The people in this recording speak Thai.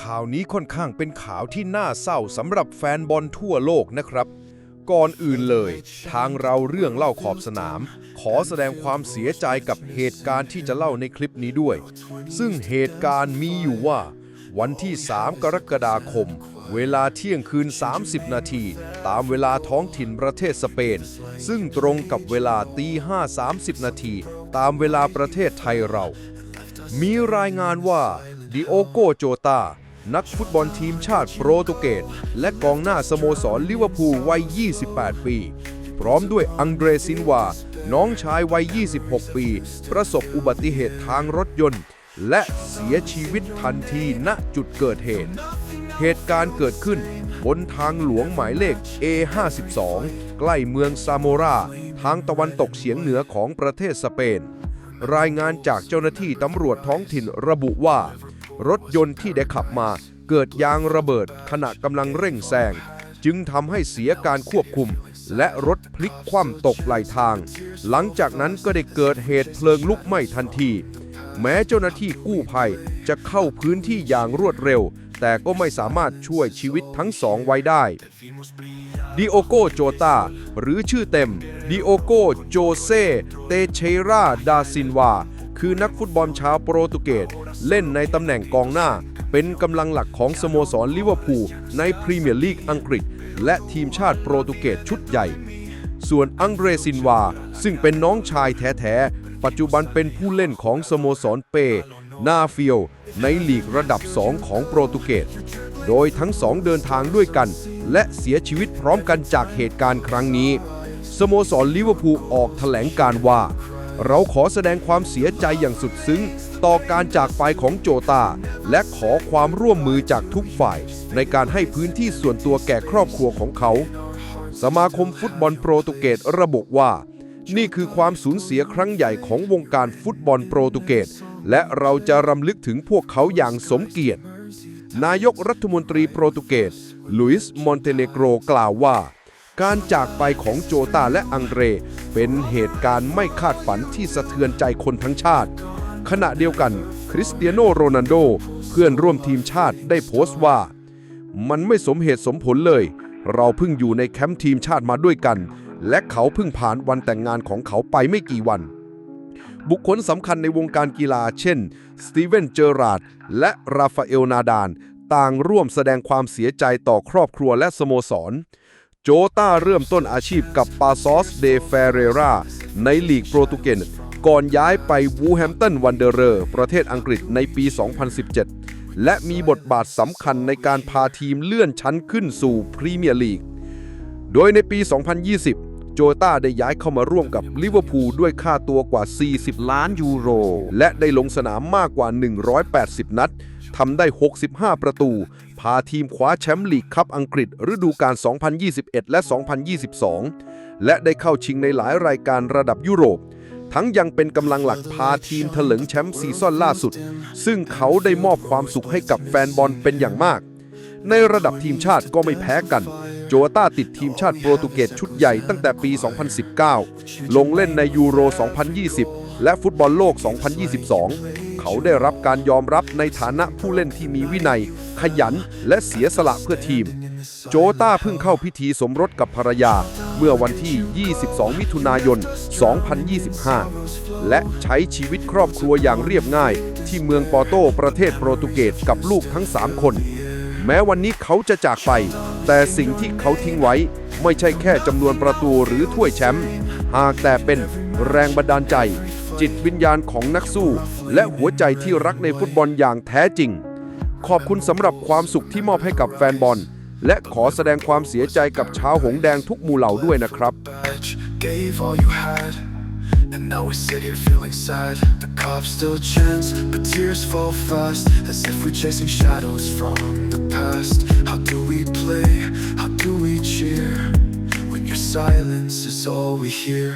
ข่าวนี้ค่อนข้างเป็นข่าวที่น่าเศร้าสำหรับแฟนบอลทั่วโลกนะครับ ก่อนอื่นเลย ทางเราเรื่องเล่าขอบสนาม ขอแสดงความเสียใจกับเหตุการณ์ที่จะเล่าในคลิปนี้ด้วย ซึ่งเหตุการณ์มีอยู่ว่า วันที่ 3 กรกฎาคม เวลาเที่ยงคืน 30 นาที ตามเวลาท้องถิ่นประเทศสเปน ซึ่งตรงกับเวลาตี5 30 นาที ตามเวลาประเทศไทยเรา มีรายงานว่าดิโอโกโจตา นักฟุตบอลทีมชาติโปรตุเกสและกองหน้าสโมสรลิเวอร์พูลวัย 28 ปี พร้อมด้วยอังเดรซินวา น้องชายวัย 26 ปี ประสบอุบัติเหตุทางรถยนต์ และเสียชีวิตทันทีณจุดเกิดเหตุ เหตุการณ์เกิดขึ้นบนทางหลวงหมายเลข A52 ใกล้เมืองซาโมรา ทางตะวันตกเฉียงเหนือของประเทศสเปน รายงานจากเจ้าหน้าที่ตำรวจท้องถิ่นระบุว่า รถยนต์ที่ได้ขับมาเกิดยางระเบิดขณะกำลังเร่งแซงจึงทำให้เสียการควบคุม และรถพลิกคว่ำตกไหลทาง หลังจากนั้นก็ได้เกิดเหตุเพลิงลุกไหม้ทันที แม้เจ้าหน้าที่กู้ภัยจะเข้าพื้นที่อย่างรวดเร็ว แต่ก็ไม่สามารถช่วยชีวิตทั้งสองไว้ได้ดิโอโกโจตาหรือชื่อเต็มดิโอโกโจเซเตเชราดาซินวา คือนักฟุตบอลชาวโปรตุเกสเล่นในตำแหน่งกองหน้า เป็นกำลังหลักของสโมสรลิเวอร์พูลในพรีเมียร์ลีกอังกฤษ และทีมชาติโปรตุเกสชุดใหญ่ ส่วนอังเดรซินวา ซึ่งเป็นน้องชายแท้ๆ ปัจจุบันเป็นผู้เล่นของสโมสรเป นาฟิโอในลีกระดับ 2 ของโปรตุเกส โดยทั้งสองเดินทางด้วยกัน และเสียชีวิตพร้อมกันจากเหตุการณ์ครั้งนี้ สโมสรลิเวอร์พูลออกแถลงการว่า เราขอแสดงความเสียใจอย่างสุดซึ้ง ต่อการจากไปของโจตา และขอความร่วมมือจากทุกฝ่าย ในการให้พื้นที่ส่วนตัวแก่ครอบครัวของเขา สมาคมฟุตบอลโปรตุเกสระบุว่า นี่คือความสูญเสียครั้งใหญ่ของวงการฟุตบอลโปรตุเกสและเราจะรำลึกถึงพวกเขาอย่างสมเกียรติ นายกรัฐมนตรีโปรตุเกสลุยส์มอนเตเนโกรกล่าวว่า การจากไปของโจตาและอังเร เป็นเหตุการณ์ไม่คาดฝันที่สะเทือนใจคนทั้งชาติ ขณะเดียวกัน คริสเตียโนโรนัลโด เพื่อนร่วมทีมชาติได้โพสต์ว่า มันไม่สมเหตุสมผลเลย เราเพิ่งอยู่ในแคมป์ทีมชาติมาด้วยกัน และเขาเพิ่งผ่านวันแต่งงานของเขาไปไม่กี่วัน บุคคลสำคัญในวงการกีฬา เช่น สตีเวน เจอราร์ด และราฟาเอล นาดาน ต่างร่วมแสดงความเสียใจต่อครอบครัวและสโมสร โจต้าเริ่มต้นอาชีพกับปาซอสเดเฟเรราในลีกโปรตุเกสก่อนย้ายไปวูแฮมตันวันเดอร์เรอร์ประเทศอังกฤษในปี 2017 และมีบทบาทสำคัญในการพาทีมเลื่อนชั้นขึ้นสู่พรีเมียร์ลีก โดยในปี 2020 โจต้าได้ย้ายเข้ามาร่วมกับลิเวอร์พูลด้วยค่าตัวกว่า 40 ล้านยูโร และได้ลงสนามมากกว่า 180 นัดำได้ 65 ประตู พาทีมคว้าแชมป์ลีกคัพอังกฤษ ฤดูกาล 2021 และ 2022 และได้เข้าชิงในหลายรายการระดับยุโรป ทั้งยังเป็นกำลังหลักพาทีมถลึงแชมป์ซีซั่นล่าสุด ซึ่งเขาได้มอบความสุขให้กับแฟนบอลเป็นอย่างมาก ในระดับทีมชาติก็ไม่แพ้กันโจต้าติดทีมชาติโปรตุเกสชุดใหญ่ตั้งแต่ปี 2019 ลงเล่นในยูโร 2020 และฟุตบอลโลก 2022 เขาได้รับการยอมรับในฐานะผู้เล่นที่มีวินัย ขยันและเสียสละเพื่อทีม โจต้าเพิ่งเข้าพิธีสมรสกับภรรยา เมื่อวันที่ 22 มิถุนายน 2025 และใช้ชีวิตครอบครัวอย่างเรียบง่าย ที่เมืองปอโตประเทศโปรตุเกสกับลูกทั้ง 3 คน แม้วันนี้เขาจะจากไป แต่สิ่งที่เขาทิ้งไว้ไม่ใช่แค่จำนวนประตูหรือถ้วยแชมป์หากแต่เป็นแรงบันดาลใจ จิตวิญญาณของนักสู้ และหัวใจที่รักในฟุตบอลอย่างแท้จริง ขอบคุณสำหรับความสุขที่มอบให้กับแฟนบอล และขอแสดงความเสียใจกับชาวหงแดงทุกหมู่เหล่าด้วยนะครับ edge, gave all you had. And now we sit here feeling sad. The cops still chants, but tears fall fast. As if we're chasing shadows from the past. How do we play? How do we cheer? When your silence is all we hear.